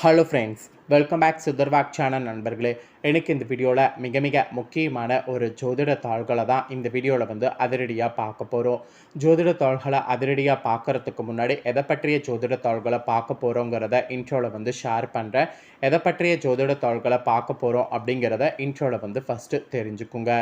Hello friends welcome back சுதர்வாக் channel நண்பர்களே. எனக்கு இந்த வீடியோவில் மிக மிக முக்கியமான ஒரு ஜோதிட தாள்களை தான் இந்த வீடியோவில் வந்து அதிரடியாக பார்க்க போகிறோம் ஜோதிட தாள்களை அதிரடியாக பார்க்கறதுக்கு முன்னாடி எதை பற்றிய ஜோதிட தாள்களை பார்க்க போகிறோங்கிறத இன்ட்ரோவில் வந்து ஷேர் பண்ணுறேன் எதை பற்றிய ஜோதிட தாள்களை பார்க்க போகிறோம் அப்படிங்கிறத இன்ட்ரோவில் வந்து ஃபஸ்ட்டு தெரிஞ்சுக்குங்க.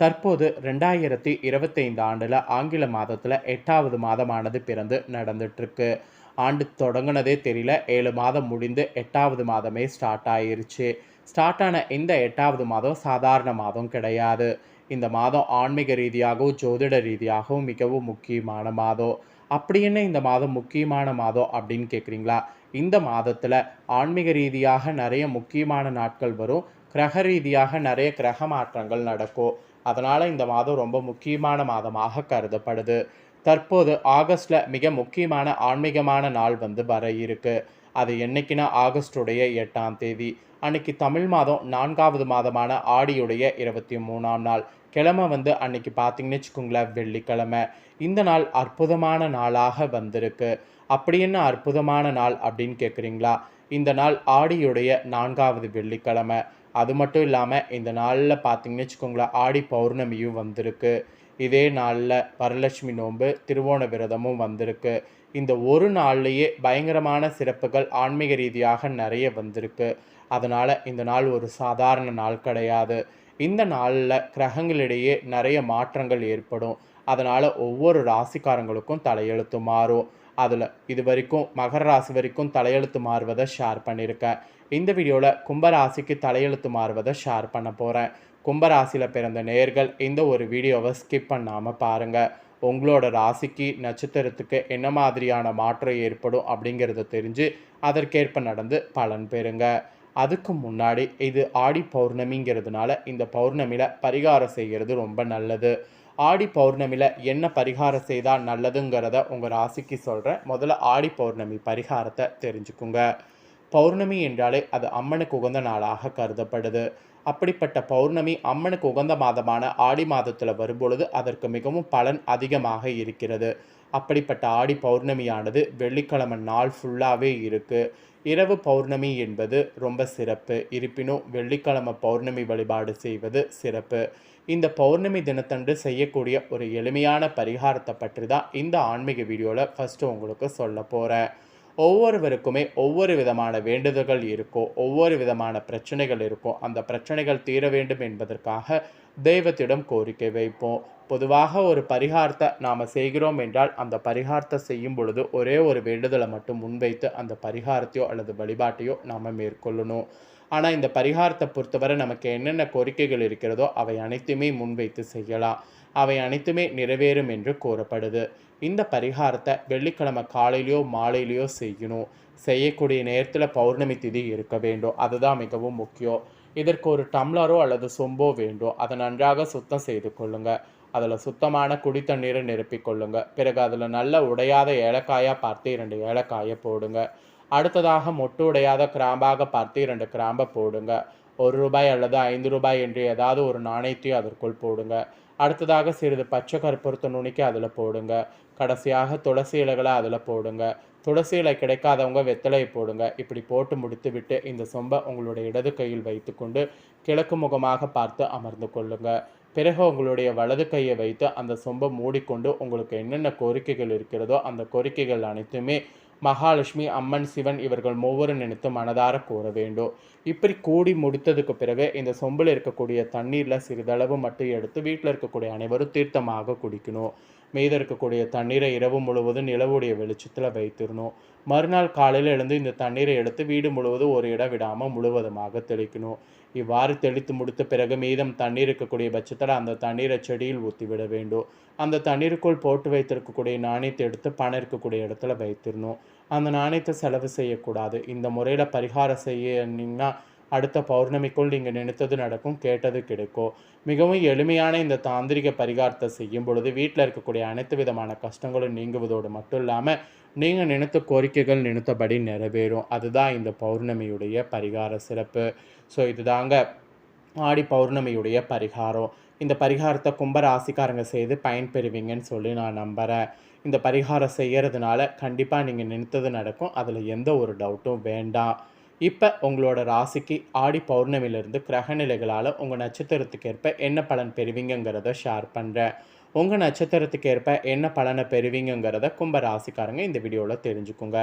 தற்போது ரெண்டாயிரத்தி இருபத்தைந்து ஆண்டில் ஆங்கில மாதத்தில் எட்டாவது மாதமானது பிறந்து நடந்துட்டுருக்கு ஆண்டு தொடங்கினதே தெரியல. ஏழு மாதம் முடிந்து எட்டாவது மாதமே ஸ்டார்ட் ஆயிருச்சு. ஸ்டார்ட் ஆன இந்த எட்டாவது மாதம் சாதாரண மாதம் கிடையாது. இந்த மாதம் ஆன்மீக ரீதியாகவும் ஜோதிட ரீதியாகவும் மிகவும் முக்கியமான மாதம். அப்படி என்ன இந்த மாதம் முக்கியமான மாதம் அப்படின்னு கேட்குறீங்களா இந்த மாதத்தில் ஆன்மீக ரீதியாக நிறைய முக்கியமான நாட்கள் வரும். கிரக ரீதியாக நிறைய கிரக மாற்றங்கள் நடக்கும். அதனால் இந்த மாதம் ரொம்ப முக்கியமான மாதமாக கருதப்படுது. தற்போது ஆகஸ்டில் மிக முக்கியமான ஆன்மீகமான நாள் வந்து வர இருக்கு. அது என்னைக்குன்னா ஆகஸ்டுடைய எட்டாம் தேதி. அன்னைக்கு தமிழ் மாதம் நான்காவது மாதமான ஆடியுடைய இருபத்தி மூணாம் நாள். கிழமை வந்து அன்னைக்கு பார்த்தீங்கன்னு வச்சுக்கோங்களேன் வெள்ளிக்கிழமை. இந்த நாள் அற்புதமான நாளாக வந்திருக்கு. அப்படி என்ன அற்புதமான நாள் அப்படின்னு கேட்குறீங்களா இந்த நாள் ஆடியுடைய நான்காவது வெள்ளிக்கிழமை. அது மட்டும் இல்லாமல் இந்த நாளில் பார்த்தீங்கன்னு வச்சுக்கோங்களேன் ஆடி பௌர்ணமியும் வந்திருக்கு. இதே நாளில் வரலட்சுமி நோன்பு திருவோண விரதமும் வந்திருக்கு. இந்த ஒரு நாள்லேயே பயங்கரமான சிறப்புகள் ஆன்மீக ரீதியாக நிறைய வந்திருக்கு. அதனால் இந்த நாள் ஒரு சாதாரண நாள் கிடையாது. இந்த நாளில் கிரகங்களிடையே நிறைய மாற்றங்கள் ஏற்படும். அதனால் ஒவ்வொரு ராசிக்காரங்களுக்கும் தலையெழுத்து மாறும். அதில் இது வரைக்கும் மகர ராசி வரைக்கும் தலையெழுத்து மாறுவதை ஷேர் பண்ணியிருக்கேன். இந்த வீடியோவில் கும்பராசிக்கு தலையெழுத்து மாறுவதை ஷேர் பண்ண போகிறேன் கும்பராசியில் பிறந்த நேர்கள் இந்த ஒரு வீடியோவை ஸ்கிப் பண்ணாமல் பாருங்கள் உங்களோட ராசிக்கு நட்சத்திரத்துக்கு என்ன மாதிரியான மாற்றம் ஏற்படும் அப்படிங்கிறத தெரிஞ்சு அதற்கேற்ப நடந்து பலன் பெறுங்க. அதுக்கு முன்னாடி இது ஆடி பௌர்ணமிங்கிறதுனால இந்த பௌர்ணமியில் பரிகாரம் செய்கிறது ரொம்ப நல்லது. ஆடி பௌர்ணமியில் என்ன பரிகாரம் செய்தால் நல்லதுங்கிறத உங்கள் ராசிக்கு சொல்கிறேன் முதல்ல ஆடி பௌர்ணமி பரிகாரத்தை தெரிஞ்சுக்குங்க. பௌர்ணமி என்றாலே அது அம்மனுக்கு உகந்த நாளாக கருதப்படுது. அப்படிப்பட்ட பௌர்ணமி அம்மனுக்கு உகந்த மாதமான ஆடி மாதத்தில் வரும்பொழுது அதற்கு மிகவும் பலன் அதிகமாக இருக்கிறது. அப்படிப்பட்ட ஆடி பௌர்ணமியானது வெள்ளிக்கிழமை நாள் ஃபுல்லாகவே இருக்குது இரவு பௌர்ணமி என்பது ரொம்ப சிறப்பு. இருப்பினும் வெள்ளிக்கிழமை பௌர்ணமி வழிபாடு செய்வது சிறப்பு. இந்த பௌர்ணமி தினத்தன்று செய்யக்கூடிய ஒரு எளிமையான பரிகாரத்தை பற்றி தான் இந்த ஆன்மீக வீடியோவில் ஃபஸ்ட்டு உங்களுக்கு சொல்ல போகிறேன் ஒவ்வொருவருக்குமே ஒவ்வொரு விதமான வேண்டுதல்கள் இருக்கும் ஒவ்வொரு விதமான பிரச்சனைகள் இருக்கும் அந்த பிரச்சனைகள் தீர வேண்டும் என்பதற்காக தெய்வத்திடம் கோரிக்கை வைப்போம். பொதுவாக ஒரு பரிகாரத்தை நாம் செய்கிறோம் என்றால் அந்த பரிகாரத்தை செய்யும் பொழுது ஒரே ஒரு வேண்டுதலை மட்டும் முன்வைத்து அந்த பரிகாரத்தையோ அல்லது வழிபாட்டையோ நாம் மேற்கொள்ளணும். ஆனால் இந்த பரிகாரத்தை பொறுத்தவரை நமக்கு என்னென்ன கோரிக்கைகள் இருக்கிறதோ அவை அனைத்துமே முன்வைத்து செய்யலாம். அவை அனைத்துமே நிறைவேறும் என்று கூறப்படுது. இந்த பரிகாரத்தை வெள்ளிக்கிழமை காலையிலையோ மாலையிலையோ செய்யணும். செய்யக்கூடிய நேரத்தில் பௌர்ணமி திதி இருக்க வேண்டும். அதுதான் மிகவும் முக்கியம். இதற்கு ஒரு டம்ளரோ அல்லது சொம்போ வேண்டும். அதை நன்றாக சுத்தம் செய்து கொள்ளுங்கள் அதில் சுத்தமான குடி தண்ணீரை நிரப்பிக் பிறகு அதில் நல்ல உடையாத ஏலக்காயாக பார்த்து இரண்டு ஏலக்காயை போடுங்க. அடுத்ததாக மொட்டு உடையாத கிராம்பாக பார்த்து இரண்டு கிராம்பை போடுங்க. ஒரு ரூபாய் அல்லது ஐந்து ரூபாய் என்று ஏதாவது ஒரு நாணயத்தையும் அதற்குள் போடுங்க. அடுத்ததாக சிறிது பச்சை கற்பூரத்தை நுணுக்கி அதில் போடுங்க. கடைசியாக துளசி இலைகளை அதில் போடுங்க. துளசி இலை கிடைக்காதவங்க வெத்தலையை போடுங்க. இப்படி போட்டு முடித்து விட்டு இந்த சொம்பை உங்களுடைய இடது கையில் வைத்துக்கொண்டு கிழக்கு முகமாக பார்த்து அமர்ந்து கொள்ளுங்க. பிறகு உங்களுடைய வலது கையை வைத்து அந்த சொம்பை மூடிக்கொண்டு உங்களுக்கு என்னென்ன கோரிக்கைகள் இருக்கிறதோ அந்த கோரிக்கைகள் அனைத்துமே மகாலட்சுமி அம்மன் சிவன் இவர்கள் மூவரும் நினைத்து மனதார கூற வேண்டும். இப்படி கூடி முடித்ததுக்கு பிறகு இந்த சொம்பில் இருக்கக்கூடிய தண்ணீரில் சிறிதளவு மட்டும் எடுத்து வீட்டில் இருக்கக்கூடிய அனைவரும் தீர்த்தமாக குடிக்கணும். மீத இருக்கக்கூடிய தண்ணீரை இரவு முழுவதும் நிலவுடைய வெளிச்சத்தில் வைத்திடணும். மறுநாள் காலையில் எழுந்து இந்த தண்ணீரை எடுத்து வீடு முழுவதும் ஒரு இடம் விடாமல் முழுவதுமாக தெளிக்கணும். இவ்வாறு தெளித்து முடித்த பிறகு மீதம் தண்ணீர் இருக்கக்கூடிய பட்சத்தில் அந்த தண்ணீரை செடியில் ஊற்றிவிட வேண்டும். அந்த தண்ணீருக்குள் போட்டு வைத்திருக்கக்கூடிய நாணயத்தை எடுத்து பணம் இருக்கக்கூடிய இடத்துல வைத்திடணும். அந்த நாணயத்தை செலவு செய்யக்கூடாது. இந்த முறையில் பரிகாரம் செய்யணுங்கன்னா அடுத்த பௌர்ணமிக்குள் நீங்கள் நினைத்தது நடக்கும் கேட்டது கிடைக்கும். மிகவும் எளிமையான இந்த தாந்திரிக பரிகாரத்தை செய்யும் பொழுது வீட்டில் இருக்கக்கூடிய அனைத்து விதமான கஷ்டங்களும் நீங்குவதோடு மட்டும் இல்லாமல் நீங்கள் நினைத்த கோரிக்கைகள் நினைத்தபடி நிறைவேறும். அதுதான் இந்த பௌர்ணமியுடைய பரிகார சிறப்பு. ஸோ இதுதாங்க ஆடி பௌர்ணமியுடைய பரிகாரம். இந்த பரிகாரத்தை கும்பராசிக்காரங்க செய்து பயன்பெறுவீங்கன்னு சொல்லி நான் நம்புகிறேன் இந்த பரிகாரம் செய்கிறதுனால கண்டிப்பாக நீங்கள் நினைத்தது நடக்கும். அதில் எந்த ஒரு டவுட்டும் வேண்டாம். இப்போ உங்களோட ராசிக்கு ஆடி பௌர்ணமியிலிருந்து கிரக நிலைகளால் உங்கள் நட்சத்திரத்துக்கு ஏற்ப என்ன பலன் பெறுவீங்கங்கிறத ஷேர் பண்ணுறேன் உங்கள் நட்சத்திரத்துக்கு ஏற்ப என்ன பலனை பெறுவீங்கிறத கும்ப ராசிக்காரங்க இந்த வீடியோவில் தெரிஞ்சுக்கோங்க.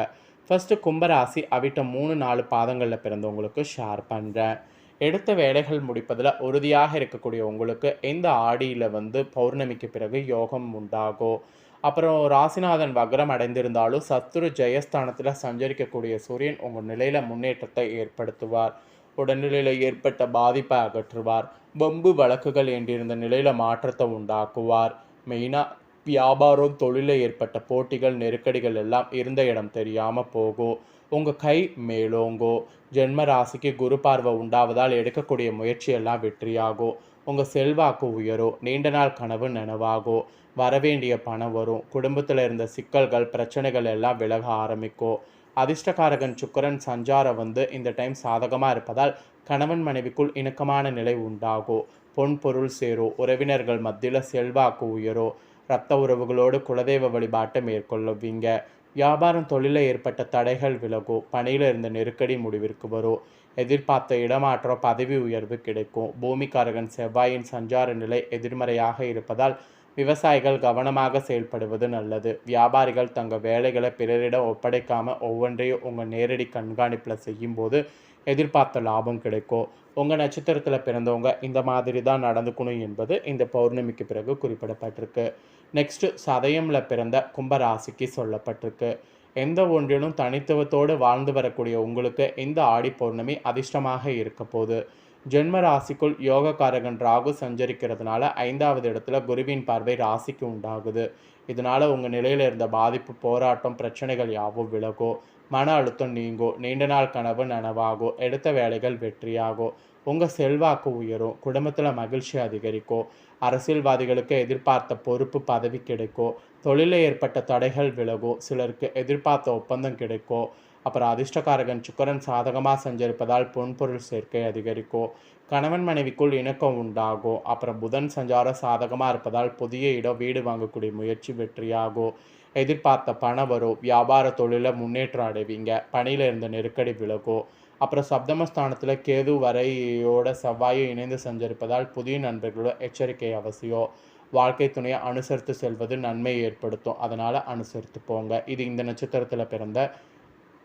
ஃபஸ்ட்டு கும்பராசி அவிட்ட மூணு நாலு பாதங்களில் பிறந்தவங்களுக்கு ஷேர் பண்ணுறேன் எடுத்த வேலைகள் முடிப்பதில் உறுதியாக இருக்கக்கூடிய உங்களுக்கு இந்த ஆடியில் வந்து பௌர்ணமிக்கு பிறகு யோகம் உண்டாகும். அப்புறம் ராசிநாதன் வக்ரம் அடைந்திருந்தாலும் சத்துரு ஜெயஸ்தானத்தில் சஞ்சரிக்கக்கூடிய சூரியன் உங்கள் நிலையில் முன்னேற்றத்தை ஏற்படுத்துவார். உடல்நிலையில் ஏற்பட்ட பாதிப்பை அகற்றுவார். வம்பு வழக்குகள் என்றிருந்த நிலையில் மாற்றத்தை உண்டாக்குவார். மெயினாக வியாபாரம் தொழிலில் ஏற்பட்ட போட்டிகள் நெருக்கடிகள் எல்லாம் இருந்த இடம் தெரியாமல் போகும். உங்கள் கை மேலோங்கோ ஜென்ம ராசிக்கு குரு பார்வை உண்டாவதால் எடுக்கக்கூடிய முயற்சியெல்லாம் வெற்றியாகும். உங்கள் செல்வாக்கு உயரும். நீண்ட நாள் கனவு நனவாகும். வரவேண்டிய பணம் வரும். குடும்பத்தில் இருந்த சிக்கல்கள் பிரச்சனைகள் எல்லாம் விலக ஆரம்பிக்கும். அதிர்ஷ்டகாரகன் சுக்கரன் சஞ்சாரம் வந்து இந்த டைம் சாதகமாக இருப்பதால் கணவன் மனைவிக்குள் இணக்கமான நிலை உண்டாகும் பொன் பொருள் சேரும் உறவினர்கள் மத்தியில் செல்வாக்கு உயரும் இரத்த உறவுகளோடு குலதெய்வ வழிபாட்டை மேற்கொள்ளுவீங்க வியாபாரம் தொழிலில் ஏற்பட்ட தடைகள் விலகும் பணியில் இருந்த நெருக்கடி முடிவிற்கு வரும் எதிர்பார்த்த இடமாற்றம் பதவி உயர்வு கிடைக்கும். பூமிக்காரகன் செவ்வாயின் சஞ்சார நிலை எதிர்மறையாக இருப்பதால் விவசாயிகள் கவனமாக செயல்படுவது நல்லது. வியாபாரிகள் தங்கள் வேலைகளை பிறரிடம் ஒப்படைக்காமல் ஒவ்வொன்றையும் உங்கள் நேரடி கண்காணிப்பில் செய்யும்போது எதிர்பார்த்த லாபம் கிடைக்கும். உங்கள் நட்சத்திரத்தில் பிறந்தவங்க இந்த மாதிரி தான் நடந்துக்கணும் என்பது இந்த பௌர்ணமிக்கு பிறகு குறிப்பிடப்பட்டிருக்கு. நெக்ஸ்ட்டு சதயமில் பிறந்த கும்பராசிக்கு சொல்லப்பட்டிருக்கு. எந்த ஒன்றிலும் தனித்துவத்தோடு வாழ்ந்து வரக்கூடிய உங்களுக்கு இந்த ஆடி பௌர்ணமி அதிர்ஷ்டமாக இருக்க போகுது. ஜென்ம ராசிக்குள் யோகக்காரகன் ராகு சஞ்சரிக்கிறதுனால ஐந்தாவது இடத்துல குருவின் பார்வை ராசிக்கு உண்டாகுது. இதனால் உங்கள் நிலையில் இருந்த பாதிப்பு போராட்டம் பிரச்சனைகள் யாவும் விலகும் மன அழுத்தம் நீங்கும் நீண்ட நாள் கனவு நனவாகும் எடுத்த வேலைகள் வெற்றியாகும் உங்கள் செல்வாக்கு உயரும் குடும்பத்தில் மகிழ்ச்சி அதிகரிக்கும் அரசியல்வாதிகளுக்கு எதிர்பார்த்த பொறுப்பு பதவி கிடைக்கும் தொழிலில் ஏற்பட்ட தடைகள் விலகும் சிலருக்கு எதிர்பார்த்த ஒப்பந்தம் கிடைக்கும் அப்புறம் அதிர்ஷ்டக்காரகன் சுக்கரன் சாதகமாக செஞ்சிருப்பதால் பொன்பொருள் சேர்க்கை அதிகரிக்கும் கணவன் மனைவிக்குள் இணக்கம் உண்டாகும் அப்புறம் புதன் சஞ்சாரம் சாதகமாக இருப்பதால் புதிய இடம் வீடு வாங்கக்கூடிய முயற்சி வெற்றியாகும் எதிர்பார்த்த பணம் வரும் வியாபார தொழிலை முன்னேற்றம் அடைவீங்க பணியில் இருந்த நெருக்கடி விலகும் அப்புறம் சப்தமஸ்தானத்தில் கேது வரையோட செவ்வாயும் இணைந்து செஞ்சிருப்பதால் புதிய நண்பர்களோட எச்சரிக்கை அவசியம் வாழ்க்கை துணையை அனுசரித்து செல்வது நன்மை ஏற்படுத்தும். அதனால் அனுசரித்து போங்க. இது இந்த நட்சத்திரத்தில் பிறந்த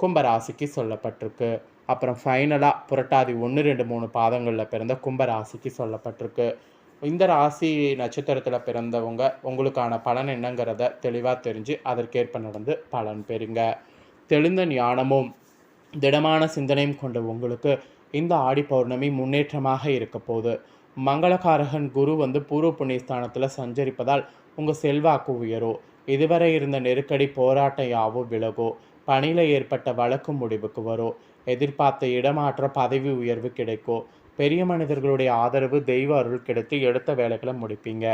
கும்பராசிக்கு சொல்லப்பட்டிருக்கு. அப்புறம் ஃபைனலாக புரட்டாதி ஒன்று ரெண்டு மூணு பாதங்களில் பிறந்த கும்பராசிக்கு சொல்லப்பட்டிருக்கு. இந்த ராசி நட்சத்திரத்தில் பிறந்தவங்க உங்களுக்கான பலன் என்னங்கிறத தெளிவாக தெரிஞ்சு அதற்கேற்ப நடந்து பலன் பெறுங்க. தெளிந்த ஞானமும் திடமான சிந்தனையும் கொண்ட உங்களுக்கு இந்த ஆடி பௌர்ணமி முன்னேற்றமாக இருக்க போகுது. மங்களகாரகன் குரு வந்து பூர்வ புண்ணியஸ்தானத்தில் சஞ்சரிப்பதால் உங்கள் செல்வாக்கு உயரும் இதுவரை இருந்த நெருக்கடி போராட்டம் யாவும் விலகும் பணியில் ஏற்பட்ட வழக்கு முடிவுக்கு வரும் எதிர்பார்த்த இடமாற்ற பதவி உயர்வு கிடைக்கும் பெரிய மனிதர்களுடைய ஆதரவு தெய்வ அருள் கிடைத்து எடுத்த வேலைகளை முடிப்பீங்க.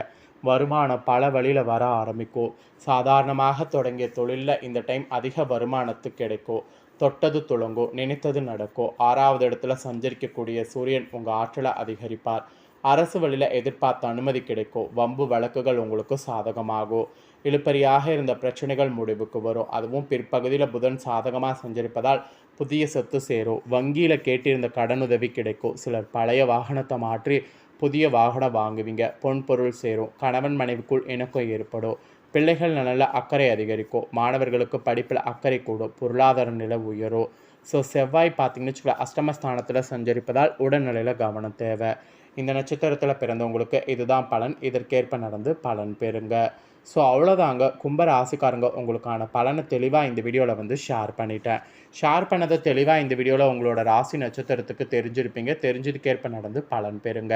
வருமானம் பல வழியில் வர ஆரம்பிக்கும் சாதாரணமாக தொடங்கிய தொழிலில் இந்த டைம் அதிக வருமானத்து கிடைக்கும் தொட்டது துளங்கும் நினைத்தது நடக்கும் ஆறாவது இடத்துல சஞ்சரிக்கக்கூடிய சூரியன் உங்கள் ஆற்றலை அதிகரிப்பார். அரசு வழியில் எதிர்பார்த்த அனுமதி கிடைக்கும். வம்பு வழக்குகள் உங்களுக்கு சாதகமாகும். இழுப்பறியாக இருந்த பிரச்சனைகள் முடிவுக்கு வரும். அதுவும் பிற்பகுதியில் புதன் சாதகமாக செஞ்சிருப்பதால் புதிய சொத்து சேரும். வங்கியில் கேட்டிருந்த கடனுதவி கிடைக்கும். சிலர் பழைய வாகனத்தை மாற்றி புதிய வாகனம் வாங்குவீங்க. பொன் பொருள் சேரும். கணவன் மனைவிக்குள் இணக்கம் ஏற்படும். பிள்ளைகள் நல்ல அக்கறை அதிகரிக்கும். மாணவர்களுக்கு படிப்பில் அக்கறை கூடும். பொருளாதார நிலை உயரும். ஸோ செவ்வாய் பார்த்தீங்கன்னு வச்சுக்கோங்க. அஷ்டமஸ்தானத்தில் சஞ்சரிப்பதால் உடல்நிலையில் கவனம் தேவை. இந்த நட்சத்திரத்தில் பிறந்தவங்களுக்கு இதுதான் பலன். இதற்கேற்ப நடந்து பலன் பெறுங்க. ஸோ அவ்வளோதாங்க கும்ப ராசிக்காரங்க உங்களுக்கான பலனை தெளிவாக இந்த வீடியோவில் வந்து ஷேர் பண்ணிட்டேன். ஷேர் பண்ணதை தெளிவாக இந்த வீடியோவில் உங்களோட ராசி நட்சத்திரத்துக்கு தெரிஞ்சிருப்பீங்க. தெரிஞ்சதுக்கேற்ப நடந்து பலன் பெறுங்க.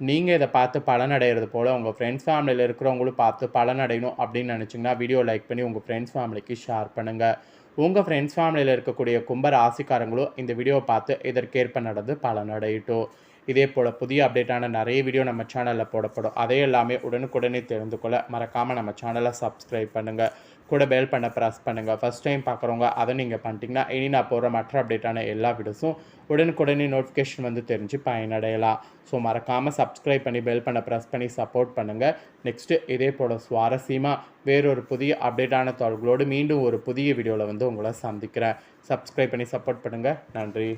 நீங்கள் இதை பார்த்து பலன் அடைகிறது போல் உங்கள் ஃப்ரெண்ட்ஸ் ஃபேமிலியில் இருக்கிறவங்களும் பார்த்து பலன் அடையணும் அப்படின்னு நினச்சிங்கன்னா வீடியோ லைக் பண்ணி உங்கள் ஃப்ரெண்ட்ஸ் ஃபேமிலிக்கு ஷேர் பண்ணுங்கள் உங்கள் ஃப்ரெண்ட்ஸ் ஃபேமிலியில் இருக்கக்கூடிய கும்ப ராசிக்காரங்களும் இந்த வீடியோவை பார்த்து இதற்கேற்ப நடந்து பலனடையட்டும் இதே போல் புதிய அப்டேட்டான நிறைய வீடியோ நம்ம சேனலில் போடப்படும். அதே எல்லாமே உடனுக்குடனே தெரிந்து கொள்ள மறக்காமல் நம்ம சேனலை சப்ஸ்கிரைப் பண்ணுங்கள் கூட பெல் பண்ண ப்ரெஸ் பண்ணுங்கள் ஃபஸ்ட் டைம் பார்க்குறவங்க அதை நீங்கள் பண்ணிட்டீங்கன்னா இனி நான் போகிற மற்ற அப்டேட்டான எல்லா வீடியோஸும் உடனுக்குடனே நோட்டிஃபிகேஷன் வந்து தெரிஞ்சு பயனடையலாம். ஸோ மறக்காமல் சப்ஸ்கிரைப் பண்ணி பெல் பண்ண ப்ரெஸ் பண்ணி சப்போர்ட் பண்ணுங்கள் நெக்ஸ்ட்டு இதே போல் சுவாரஸ்யமாக வேறொரு புதிய அப்டேட்டான தகவல்களோடு மீண்டும் ஒரு புதிய வீடியோவில் வந்து உங்களை சந்திக்கிறேன். சப்ஸ்கிரைப் பண்ணி சப்போர்ட் பண்ணுங்கள் நன்றி.